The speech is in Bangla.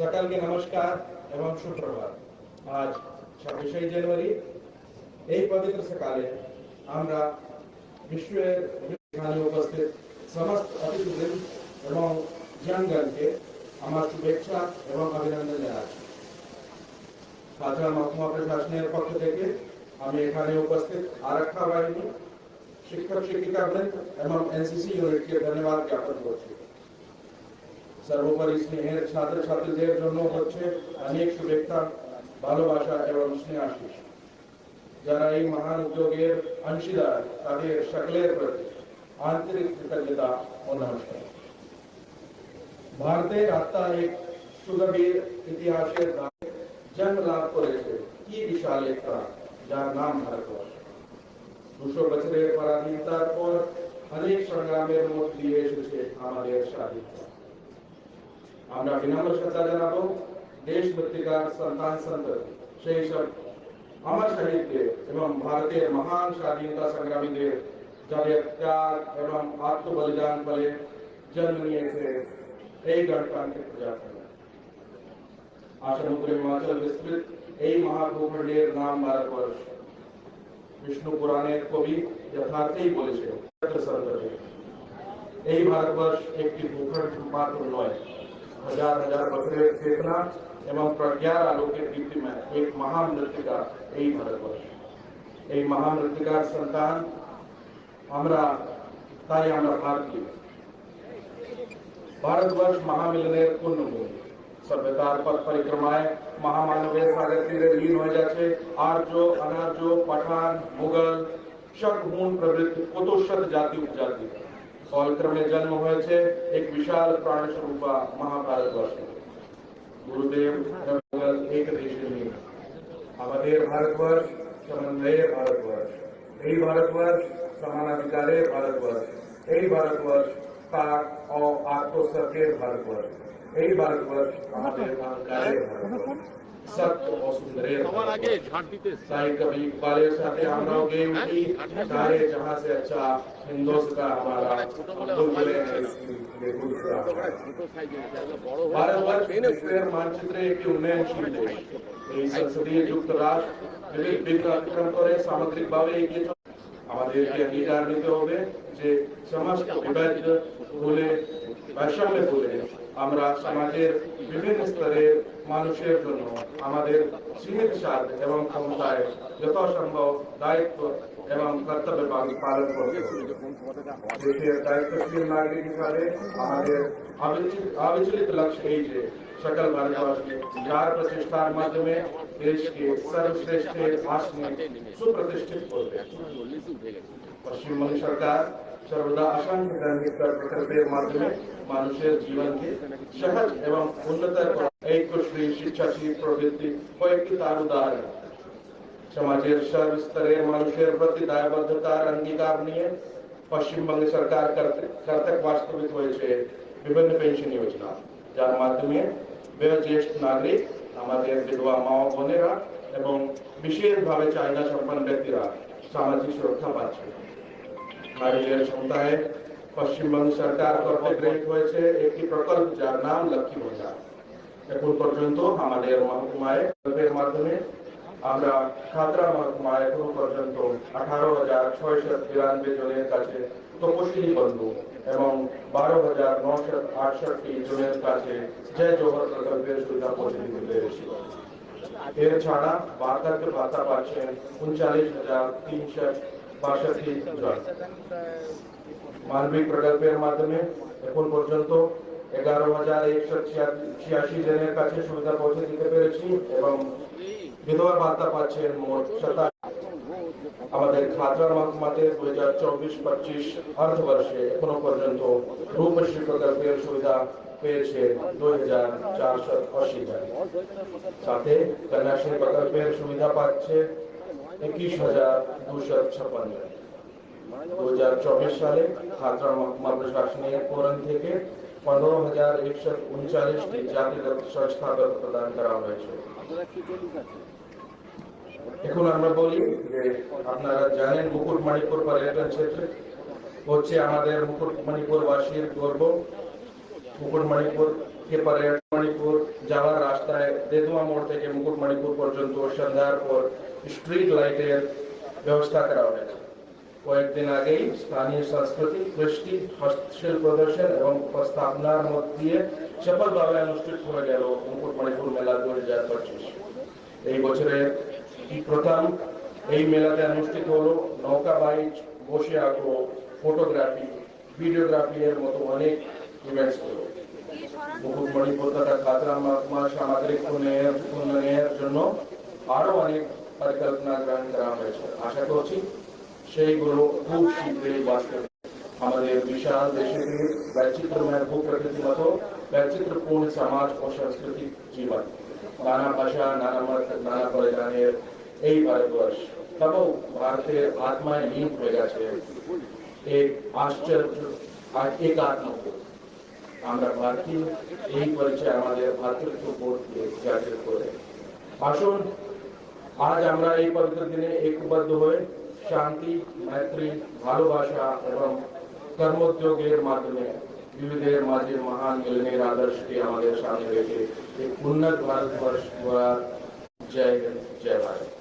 সকালকে নমস্কার এবং শুভ প্রভাত আজ 26 জানুয়ারি এই পবিত্র সকালে আমরা নিউ স্কুল এর অনুষ্ঠানে উপস্থিত समस्त অতিথি এবং জ্ঞানাঙ্গকে আমার শুভেচ্ছা এবং অভিনন্দন জানাই। ছাত্রাmathop আপনাদের বস্থনের পক্ষ থেকে আমি এখানে উপস্থিত আর একতর বাহিনী শিক্ষক শিক্ষিকা এবং এনসিসি ইউনিটির ধন্যবাদ জ্ঞাপন করতে সর্বোপরি শ্রী হে ছাত্র ছাত্র দের জন্য হচ্ছে অনেক শুভেচ্ছা ভালোবাসা এবং স্নেহাশীষ যারা এই মহান উদ্যোগের অংশীদার আকে সকলে প্রতি আন্তরিক কৃতজ্ঞ ও নমস্কার ভারতে রাতারে সুবীর ঐতিহাসিক নামে জনরা পড়েছে এই দিশালে তার নাম ভারতবাস সুশ বছরের পর randint পর অনেক প্রোগ্রামে মোট বিনিয়োগে আমাদের সাহায্য আমরা বিনম্র শ্রদ্ধা জানাবো দেশভক্তিকার সন্তান সন্ত সেই সব আমার শহীদকে এবং ভারতের মহান স্বাধীনতা সংগ্রামীদের যাদের ত্যাগ এবং আত্মবলিদান বলে জন্ম নিয়েছে এই গণতান্ত্রিক প্রজাতন্ত্র আসন উপরে হিমাচল বিস্তৃত এই মহাভূখণ্ডের নাম ভারতবর্ষ বিষ্ণু পুরাণের কবি যথার্থেই বলেছে এই ভারতবর্ষ একটি ভূখণ্ড মাত্র নয় हजार हजार बकरे चेतना एवं प्रज्ञा आलोकित दीप्ति में एक महान नृत्यकार यही भारत यही महान नृत्यकार संतान हमारा ताई हमारा भारतीय भारत महामिलने पुण्य भूमि सभ्यता पर परिक्रमाए महामानवीय सागर तीरे लीन हो जाते आर्जो अनार्जो पठान मुगल शक हूं प्रवृत्त कुतुशत जाति उपजाति সংস্করণে মানে জন্ম হয়েছে এক বিশাল প্রাণস্বরূপা মহাভারতবর্ষে গুরুদেব এক দেশে নেই আমাদের ভারতবর্ষ সমন্বয়ে ভারতবর্ষ এই ভারতবর্ষ সমানাধিকারে ভারতবর্ষ এই ভারতবর্ষ তাক ও আত্মসাতের ভারতবর্ষ कई बार सत्य और सुंदर साई कभी इकबाले साथे हम लोग सारे जहाँ से अच्छा हिंदोस का हमारा भारत मानचित्र तो एक उन्नयनशील देश संसदीय যুক্ত রাষ্ট্র বিবিধ বিঘ্ন অতিক্রম করে সামগ্রিকভাবে এগিয়ে আমাদেরকে অঙ্গীকার নিতে হবে যে সমস্ত বিভাজিত ভুলে ভারসাম্য ভুলে আমরা সমাজের বিভিন্ন স্তরের মানুষের জন্য আমাদের 시민schaft এবং গণতন্ত্রে যত সম্ভব দায়িত্ব এবং কর্তব্য পালন करके সুযেকোনতাটা হওয়া উচিত এই দায়িত্বশীল নাগরিকতারে আমাদের আধুনিক আবিচলত লক্ষ পেইছে সকল wargaকে বিচার প্রতিষ্ঠান মাধ্যমে দেশে কে সর্বশ্রেষ্ঠ বাস মুকে সুপ্রতিষ্ঠিত করতে হললিস উজে গেল পশ্চিম সরকার সর্বদা আশঙ্কা করা যে প্রত্যেক মানুষ মানুষের জীবনের সহজ এবং উন্নতার পথ একটি সুষ্ঠু শিক্ষাশীprojectId হইতে একটি ধারণা দ্বারা সমাজে আস্থর বিস্তরে মানুষের প্রতি দায়বদ্ধতাrandintানিয় পশ্চিমবঙ্গ সরকার কর্তৃক সর্বত্র বাস্তবিত হয়েছে বিভিন্ন পেনশন योजना যার মাধ্যমে বেকার ज्येष्ठ নাগরিক আমাদের হৃদamazonaws বনে রাখ এবং বিশেষ ভাবে চায়না সম্পন্ন ব্যক্তিরা সামাজিক সুরক্ষা পাচ্ছে নারীদের ক্ষমতায় পশ্চিমবঙ্গ সরকার কর্তৃক হয়েছে একটি প্রকল্প যার নাম লক্ষ্মী ভোজা এখন পর্যন্ত আমাদের মহকুমায় মাধ্যমে আমরা খাতরা মহকুমায় এখনো পর্যন্ত আঠারো হাজার ছয়শো তিরানব্বই জনের কাছে তপশিলি বন্ধু এবং বারো হাজার নশ আটষট্টি জনের কাছে যে জোহর প্রকল্পের সুবিধা পৌঁছে দিতে পেরেছি এছাড়া বার্ধক্য ভাতা পাচ্ছেন উনচাল্লিশ হাজার তিনশো বাষট্টি মানবিক প্রকল্পের মাধ্যমে এখন পর্যন্ত এগারো হাজার একশো ছিয়াশি জনের কাছে সুবিধা পৌঁছে দিতে পেরেছি এবং বিধবা বার্তা পাচ্ছেন মোট সাতাশ আমাদের খাতরা মাধ্যমে দু হাজার চব্বিশ পঁচিশ অর্থবর্ষে এখনো পর্যন্ত রূপশ্রী প্রকল্পের সুবিধা পেয়েছে দুই হাজার চারশো আশি জন সাথে কন্যাশ্রী প্রকল্পের সুবিধা পাচ্ছে একুশ হাজার দুশো ছাপ্পান্ন দু হাজার চব্বিশ সালে খাতরা মাদ্রাসা স্নেহ ফোরাম থেকে পনেরো হাজার একশো উনচাল্লিশটি জাতিগত সংস্থাগত প্রদান করা হয়েছে এখন আমরা বলি যে আপনারা জানেন মুকুটমণিপুর পর্যটন ক্ষেত্রে হচ্ছে আমাদের মুকুটমণিপুরবাসীর গর্ব মুকুটমণিপুর এপারে মণিপুর যাওয়ার রাস্তায় দেদুয়া মোড় থেকে মুকুটমণিপুর পর্যন্ত সন্ধ্যার পর স্ট্রিট লাইটের ব্যবস্থা করা হয়েছে কয়েকদিন আগেই স্থানীয় সংস্কৃতি কৃষ্টি হস্তশিল্প প্রদর্শন এবং উপস্থাপনার মধ্যে দিয়ে সফলভাবে অনুষ্ঠিত হয়ে গেল মুকুটমণিপুর মেলা দু হাজার পঁচিশ এই বছরের প্রথম এই মেলাতে অনুষ্ঠিত হলো নৌকা বাইচ বসে আগ্রহ ফটোগ্রাফি ভিডিওগ্রাফি এর মতো অনেক ইমেল সরব। এই বরাবর খুব পরিপক্কতা কাজরাম কুমার সহ আমাদের কোনে কোনের জন্যoverline প্রতিকল্পনা গ্রহণ করা হয়েছে। আশা করি সেইগুলো খুব সুন্দরই বাস্তব হবে। আমাদের বিশাল দেশের বৈচিত্রময় ভূপ্রকৃতিmato বৈচিত্রপূর্ণ সমাজ ও সংস্কৃতি জীবন্ত। নানা ভাষা, নানা মত, নানা প্রকল্পের এই পারে বর্ষ। তবু ভারতের 바탕ে নিট মজাছে। এক আশ্চর্য আর এক আত্মবোধ। আমরা भारती এক পল ជា আমাদের ভারতকforRootে যাত্র করে আসুন আমরা এই পবিত্র দিনে একবদ্ধ হই শান্তি, মৈত্রী, ভালবাসা এবং কর্মতযোগের মাধ্যমে বিবেকের মাঝে মহান গleunের আদর্শকে আমাদের সামনে রেখে এক উন্নত ভারত গড়ার জয় জয়